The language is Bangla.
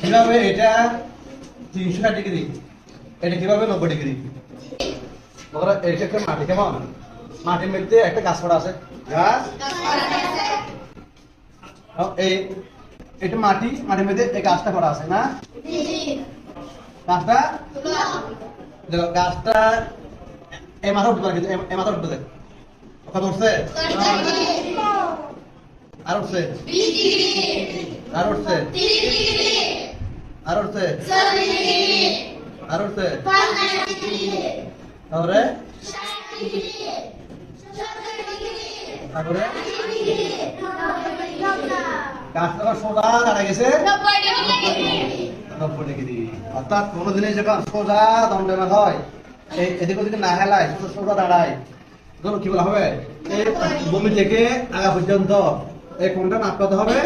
কীভাবে এটা তিনশো ষাট ডিগ্রি? এটা কীভাবে নব্বই ডিগ্রি? ওরা এটা একটা মাটি কেমন? মাটির মধ্যে একটা গাছ পড়া আছে। গাছ? এই, এটা মাটি, মাটির মধ্যে এই গাছটা পড়া আছে, না? গাছটা? দেখো, গাছটা এই মাথা উঠতে পারে কিন্তু এই- এই মাথা উঠতে দেয় কত উঠছে? আর উঠছে? আর উঠছে? আর আর তারপরে? তারপরে? গাছটা যখন সোজা দাঁড়া গেছে? নব্বই ডিগ্রি অর্থাৎ কোনো জিনিস যখন সোজা দণ্ডায়মান হয়। এদিক ওদিকে না হেলায় সোজা দাঁড়ায়। তখন কি বলা হবে? এই ভূমি থেকে আগা পর্যন্ত এই কোনটা মাপ কত হবে?